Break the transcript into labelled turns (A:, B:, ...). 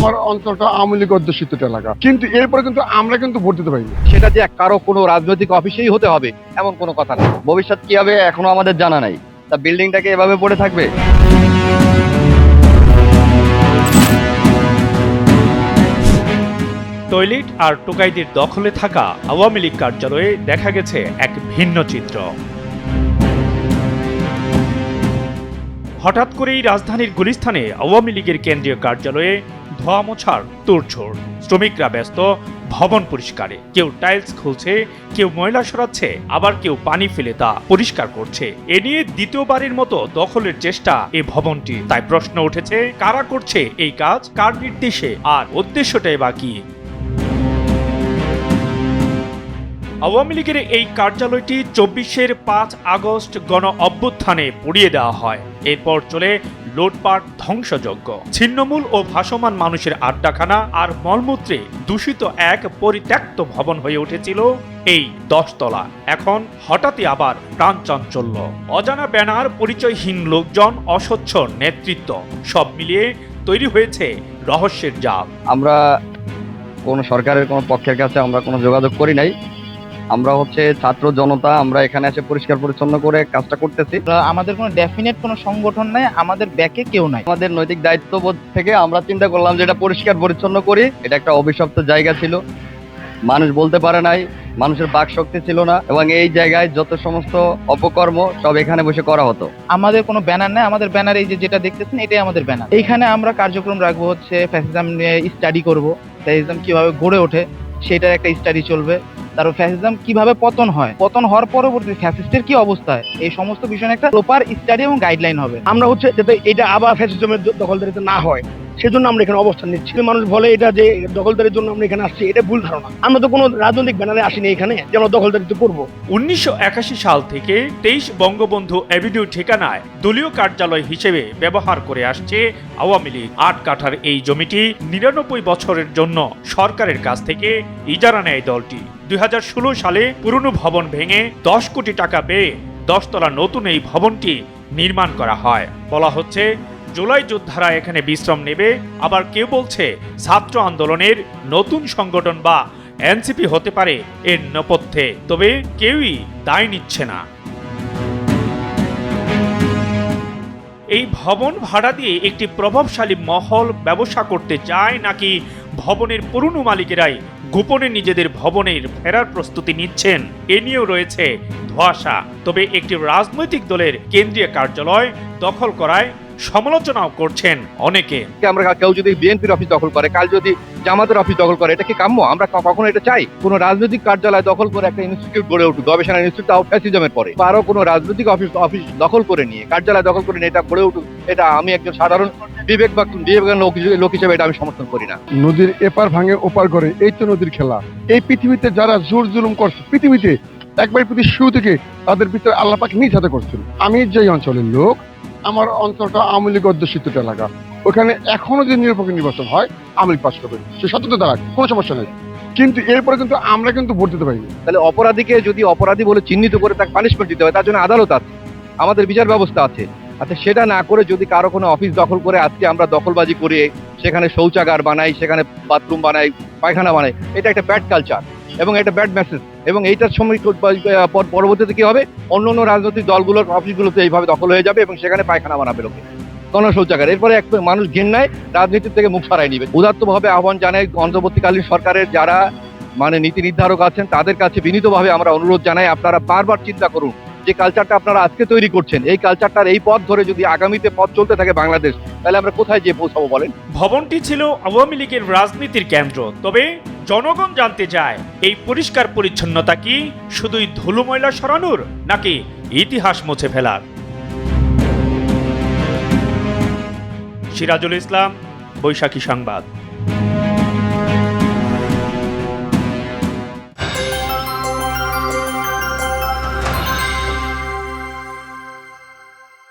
A: আমার অঞ্চলটা আওয়ামী লীগ অধ্যুষিত এলাকা। কিন্তু এরপরে কিন্তু আমরা কিন্তু ভোট দিতে পারিনি।
B: সেটা যে কারও কোনো রাজনৈতিক অফিসেই হতে হবে এমন কোনো কথা না। ভবিষ্যৎ কি হবে এখনও আমাদের জানা নাই। তা বিল্ডিংটাকে এভাবে পড়ে থাকবে?
C: টয়লেট আর টোকাইদের দখলে থাকা আওয়ামী লীগ কার্যালয়ে দেখা গেছে এক ভিন্ন চিত্র। হঠাৎ করেই রাজধানীর গুলিস্থানে আওয়ামী লীগের কেন্দ্রীয় কার্যালয়ে ধোয়া মোছার তোড়ঝোড় শ্রমিকরা ব্যস্ত, ভবন পরিষ্কারে। কেউ টাইলস খুলছে, কেউ ময়লা সরাচ্ছে, আবার কেউ পানি ফেলে তা পরিষ্কার করছে। এ নিয়ে দ্বিতীয়বারের মতো দখলের চেষ্টা এ ভবনটি। তাই প্রশ্ন উঠেছে, কারা করছে এই কাজ? কার নির্দেশে? আর উদ্দেশ্যটাই বা কি? আওয়ামী লীগের এই কার্যালয়টি চব্বিশের পাঁচ আগস্ট গণ অভ্যুত্থানে পুড়িয়ে দেওয়া হয়। এরপর চলে লোটপাট ধ্বংসযজ্ঞ। ছিন্নমূল ও ভাসমান মানুষের আড্ডাখানা আর মলমূত্রে দূষিত এক পরিত্যক্ত ভবন হয়ে উঠেছিল এই দশতলা। এখন হঠাৎই আবার প্রাণ চাঞ্চল্য অজানা ব্যানার, পরিচয়হীন লোকজন, অস্বচ্ছ নেতৃত্ব, সব মিলিয়ে তৈরি হয়েছে রহস্যের জাল।
B: আমরা কোনো সরকারের কোনো পক্ষের কাছে আমরা কোনো যোগাযোগ করি নাই। আমরা হচ্ছে ছাত্র জনতা আমরা এখানে এসে পরিষ্কার পরিচ্ছন্ন করে কাজটা করতেছি।
D: আমাদের কোনো ডেফিনেট কোনো সংগঠন নাই আমাদের ব্যাকে কেউ নাই।
B: আমাদের নৈতিক দায়িত্ববোধ থেকে আমরা চিন্তা করলাম যে এটা পরিষ্কার পরিচ্ছন্ন করি এটা একটা অভিশপ্ত জায়গা ছিল। মানুষ বলতে পারে নাই মানুষের বাক শক্তি ছিল না এবং এই জায়গায় যত সমস্ত অপকর্ম সব এখানে বসে করা হতো।
D: আমাদের কোনো ব্যানার নাই আমাদের ব্যানার এই যে যেটা দেখতেছেন এটাই আমাদের ব্যানার। এইখানে আমরা কার্যক্রম রাখব হচ্ছে ফ্যাসিজম নিয়ে স্টাডি করব ফ্যাসিজম কীভাবে গড়ে ওঠে সেটার একটা স্টাডি চলবে। তারপর ফ্যাসিজম কীভাবে পতন হয়? পতন হওয়ার পরবর্তী ফ্যাসিস্টের কি অবস্থা? হয় এই সমস্ত বিষয়ে একটা প্রপার স্টাডি এবং গাইডলাইন হবে।
E: আমরা হচ্ছে যাতে এটা আবার ফ্যাসিজমের দখলদারিতে না হয় সেজন্য আমরা এখানে অবস্থান নিচ্ছি। মানুষ বলে এটা যে দখলদারির জন্য আমরা এখানে আসছি এটা ভুল ধারণা। আমরা তো কোনো রাজনৈতিক ব্যানারে আসিনি এখানে যে আমরা দখলদারিতে করব।
C: উনিশশো একাশি সাল থেকে তেইশ বঙ্গবন্ধু অ্যাভিনিউ ঠিকানায় দলীয় কার্যালয় হিসেবে ব্যবহার করে আসছে আওয়ামী লীগ। আট কাঠার এই জমিটি নিরানব্বই বছরের জন্য সরকারের কাছ থেকে ইজারা নেয় দলটি। দুই সালে পুরনো ভবন ভেঙে দশ কোটি টাকা ব্যয়ে দশতলা নতুন এই ভবনটি নির্মাণ করা হয়। বলা হচ্ছে, জুলাই যোদ্ধারা এখানে বিশ্রাম নেবে। আবার কেউ বলছে, ছাত্র আন্দোলনের নতুন সংগঠন বা এনসিপি হতে পারে এর নেপথ্যে। তবে কেউই দায় নিচ্ছে না। এই ভবন ভাড়া দিয়ে একটি প্রভাবশালী মহল ব্যবসা করতে চায় নাকি ভবনের পুরনো মালিকেরাই গোপনে নিজেদের ভবনের ফেরার প্রস্তুতি নিচ্ছেন। এ নিয়েও রয়েছে ধোঁয়াশা। তবে একটি রাজনৈতিক দলের কেন্দ্রীয় কার্যালয় দখল করায় সমালোচনাও করছেন অনেকে।
B: আমরা কেউ যদি বিএনপির অফিস দখল করে, কাল যদি জামাতের অফিস দখল করে, এটা কি কাম্য? আমরা কখনো এটা চাই? কোনো রাজনৈতিক কার্যালয় দখল করে একটা ইনস্টিটিউট গড়ে উঠুক, গবেষণা ইনস্টিটিউট তাও ফ্যাসিজমের পরে। আরও কোনো রাজনৈতিক অফিস অফিস দখল করে নিয়ে, কার্যালয় দখল করে নিয়ে এটা গড়ে উঠুক, এটা আমি একজন সাধারণ বিবেক বা বিবেকান লোক হিসেবে- এটা আমি সমর্থন করি না।
A: নদীর এপার ভাঙে ওপার করে এই তো নদীর খেলা। এই পৃথিবীতে যারা জোর জুলুম করছে পৃথিবীতে একবার পৃথিবীর শুরু থেকে তাদের ভিতরে আল্লাহ পাক নিজ হাতে করছেন। আমি যেই অঞ্চলের লোক আমার অঞ্চলটা আওয়ামী লীগ অধ্যুষিত এলাকা। ওখানে এখনও যদি নিরপেক্ষ নির্বাচন হয় আওয়ামী লীগ পাস করবে। সে সত্যতা দাঁড়াক কোনো সমস্যা নেই। কিন্তু এরপরে কিন্তু আমরা কিন্তু ভোট দিতে পারিনি।
B: তাহলে অপরাধীকে যদি অপরাধী বলে চিহ্নিত করে তাকে পানিশমেন্ট দিতে হয় তার জন্য আদালত আছে। আমাদের বিচার ব্যবস্থা আছে। আচ্ছা সেটা না করে যদি কারও কোনো অফিস দখল করে আজকে আমরা দখলবাজি করে সেখানে শৌচাগার বানাই, সেখানে বাথরুম বানাই, পায়খানা বানাই, এটা একটা ব্যাড কালচার এবং এটা ব্যাড মেসেজ এবং এইটার সময় পর- পরবর্তীতে কি হবে? অন্য অন্য রাজনৈতিক দলগুলোর অফিসগুলোতে এইভাবে দখল হয়ে যাবে এবং সেখানে পায়খানা বানাবে লোকে। কোনো শৌচাগার। এরপরে এক মানুষ ঘেন্নায় রাজনীতির থেকে মুখ সরাই নিবে। উদাত্তভাবে আহ্বান জানাই অন্তর্বর্তীকালীন সরকারের যারা মানে নীতি নির্ধারক আছেন, তাদের কাছে বিনীতভাবে আমরা অনুরোধ জানাই, আপনারা বারবার চিন্তা করুন। যে কালচারটা আপনারা আজকে তৈরি করছেন, এই কালচারটার এই পথ ধরে যদি আগামীতে পথ চলতে থাকে বাংলাদেশ, তাহলে আমরা কোথায় যেয়ে পৌঁছাবো বলেন?
C: ভবনটি ছিল আওয়ামী লীগের রাজনীতির কেন্দ্র, তবে জনগণ জানতে চায়, এই পরিষ্কার পরিচ্ছন্নতা কি শুধুই ধুলো ময়লা সরানোর, নাকি ইতিহাস মুছে ফেলার? সিরাজুল ইসলাম, বৈশাখী সংবাদ।